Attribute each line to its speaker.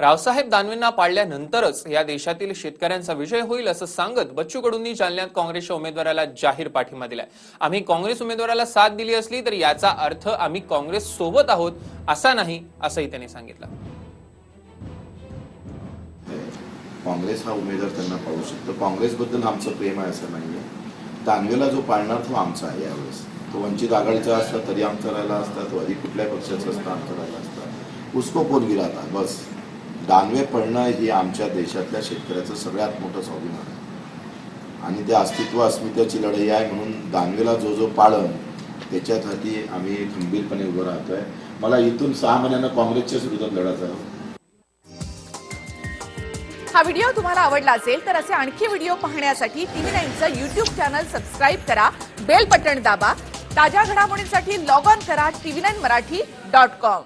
Speaker 1: रावसाहेब दानवेंना पाळल्यानंतरच या देशातील शेतकऱ्यांचा विजय होईल असं सांगत बच्चू कडूंनी जालन्यात काँग्रेसच्या उमेदवाराला जाहीर पाठिंबा दिलाय. आम्ही काँग्रेस उमेदवाराला साथ दिली असली तर याचा अर्थ आम्ही काँग्रेस सोबत आहोत असा नाही असंही त्यांनी सांगितलं.
Speaker 2: काँग्रेस हा उमेदवार त्यांना पाहू शकतो. काँग्रेसबद्दल आमचं प्रेम आहे असं नाहीये. दानवेला जो पाळणार तो आमचा आहे यावेळेस. तो वंचित आघाडीचा असता तरी आमचा राहिला असता तो अधिक कुठल्याही पक्षाचा असता आमचा राहिला असता. उसको कोण गिराता बस. दानवे पडणं ही आमच्या देशातल्या शेतकऱ्याचं सगळ्यात मोठं स्वाभिमान आहे. आणि त्या अस्तित्व अस्मितेची लढाई आहे म्हणून दानवेला जो जो पाळन त्याच्यासाठी आम्ही खंबीरपणे उभं राहतोय. मला इथून सहा महिन्यानं काँग्रेसच्याच विरोधात लढायचं आहे.
Speaker 3: हा व्हिडिओ तुम्हाला आवडला असेल तर असे आणखी व्हिडिओ पाहण्यासाठी टीव्ही नाईनचं युट्यूब चॅनल सबस्क्राईब करा बेल बटन दाबा ताज्या घडामोडींसाठी लॉग ऑन करा TV nine Marathi dot com.